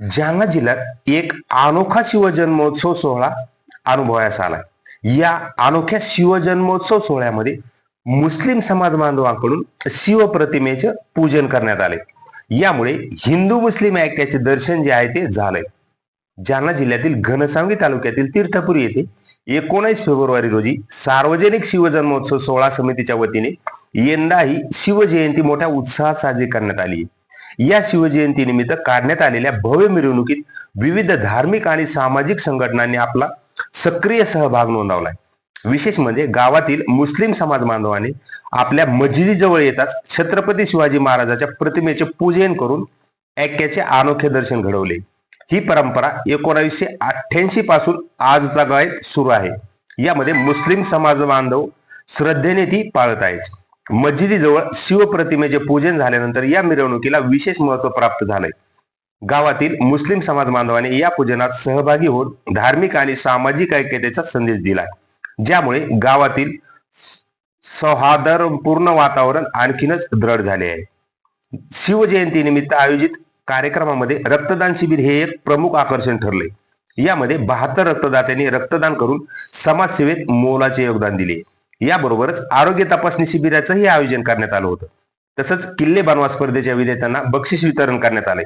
जालना जिल्ह्यात एक अनोखा शिवजन्मोत्सव सोहळा अनुभवायस आला या अनोख्या शिवजन्मोत्सव सोहळ्यामध्ये मुस्लिम समाज बांधवांकडून शिवप्रतिमेचे पूजन करण्यात आले. यामुळे हिंदू मुस्लिम ऐक्याचे दर्शन जे आहे ते झालंय. जालना जिल्ह्यातील घनसावंगी तालुक्यातील तीर्थपुरी येथे एकोणीस फेब्रुवारी रोजी सार्वजनिक शिवजन्मोत्सव सोहळा समितीच्या वतीने यंदाही शिवजयंती मोठ्या उत्साहात साजरी करण्यात आली या शिवजयंतीनिमित्त काढण्यात आलेल्या भव्य मिरवणुकीत विविध धार्मिक आणि सामाजिक संघटनांनी आपला सक्रिय सहभाग नोंदवलाय. विशेष म्हणजे गावातील मुस्लिम समाज बांधवांनी आपल्या मस्जिदीजवळ येताच छत्रपती शिवाजी महाराजाच्या प्रतिमेचे पूजन करून ऐक्याचे अनोखे दर्शन घडवले. ही परंपरा एकोणावीसशे अठ्ठ्याऐंशी पासून आज सुरू आहे. यामध्ये मुस्लिम समाज बांधव श्रद्धेने ती पाळत आहेत. मस्जिदीजवळ शिवप्रतिमेचे पूजन झाल्यानंतर या मिरवणुकीला विशेष महत्त्व प्राप्त झालंय. गावातील मुस्लिम समाज बांधवाने या पूजनात सहभागी होऊन धार्मिक आणि सामाजिक ऐक्यतेचा संदेश दिलाय. ज्यामुळे गावातील सौहार्दपूर्ण वातावरण आणखीनच दृढ झाले आहे. शिवजयंती निमित्त आयोजित कार्यक्रमामध्ये रक्तदान शिबिर हे एक प्रमुख आकर्षण ठरले यामध्ये बहात्तर रक्तदात्यांनी रक्तदान करून समाजसेवेत मोलाचे योगदान दिले. याबरोबरच आरोग्य तपासणी शिबिराचंही आयोजन करण्यात आलं होतं. तसंच किल्ले बनवा स्पर्धेच्या विजेत्यांना बक्षीस वितरण करण्यात आले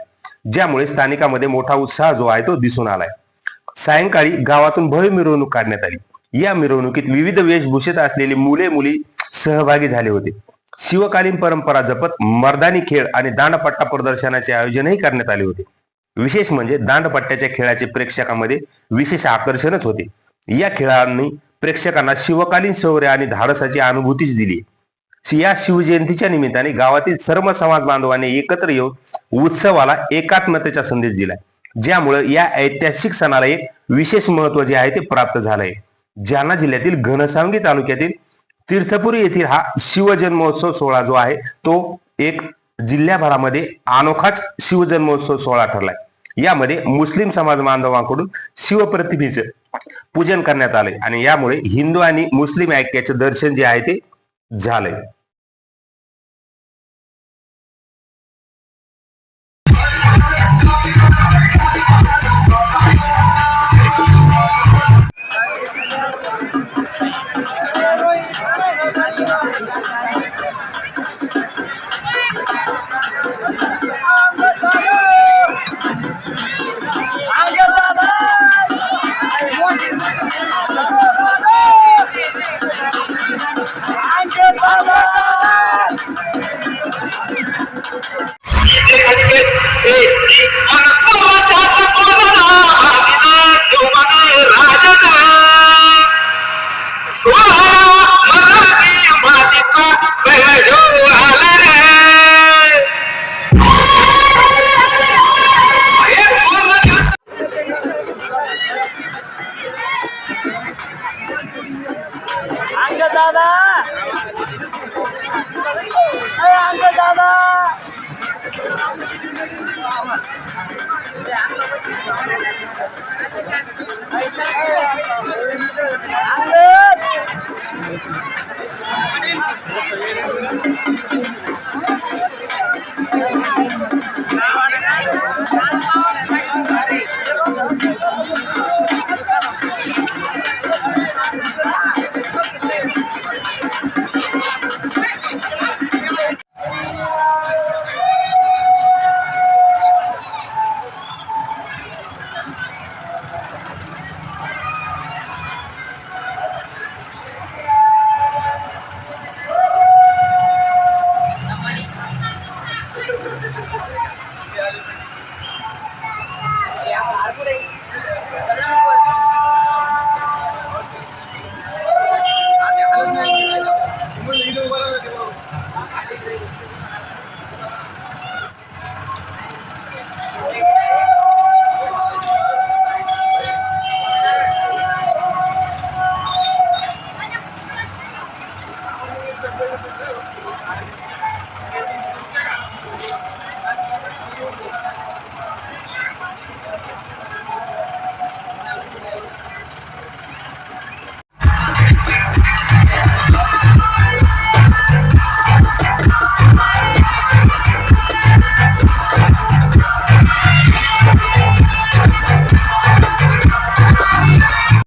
ज्यामुळे स्थानिकांमध्ये मोठा उत्साह जो आहे तो दिसून आलाय. सायंकाळी गावातून भव्य मिरवणूक काढण्यात आली. या मिरवणुकीत विविध वेशभूषेत असलेली मुले मुली सहभागी झाले होते. शिवकालीन परंपरा जपत मर्दानी खेळ आणि दांडपट्टा प्रदर्शनाचे आयोजनही करण्यात आले होते. विशेष म्हणजे दांडपट्ट्याच्या खेळाचे प्रेक्षकांमध्ये विशेष आकर्षणच होते. या खेळांनी प्रेक्षकांना शिवकालीन शौर्य आणि धाडसाची अनुभूतीच दिली. या शिवजयंतीच्या निमित्ताने गावातील सर्व समाज बांधवांनी एकत्र येऊन उत्सवाला एकात्मतेचा संदेश दिलाय. ज्यामुळे या ऐतिहासिक सणाला एक विशेष महत्त्व जे आहे ते प्राप्त झालंय. जालना जिल्ह्यातील घनसावंगी तालुक्यातील तीर्थपुरी येथील हा शिवजन्मोत्सव सोहळा जो आहे तो एक जिल्ह्याभरामध्ये अनोखाच शिवजन्मोत्सव सोहळा ठरलाय. यामध्ये मुस्लिम समाज बांधवांकडून शिवप्रतिमेचं पूजन करण्यात आले आणि यामुळे हिंदू आणि मुस्लिम ऐक्याचे दर्शन जे आहे ते झालंय. అంకల్ దాదా అంకల్ దాదా అంకల్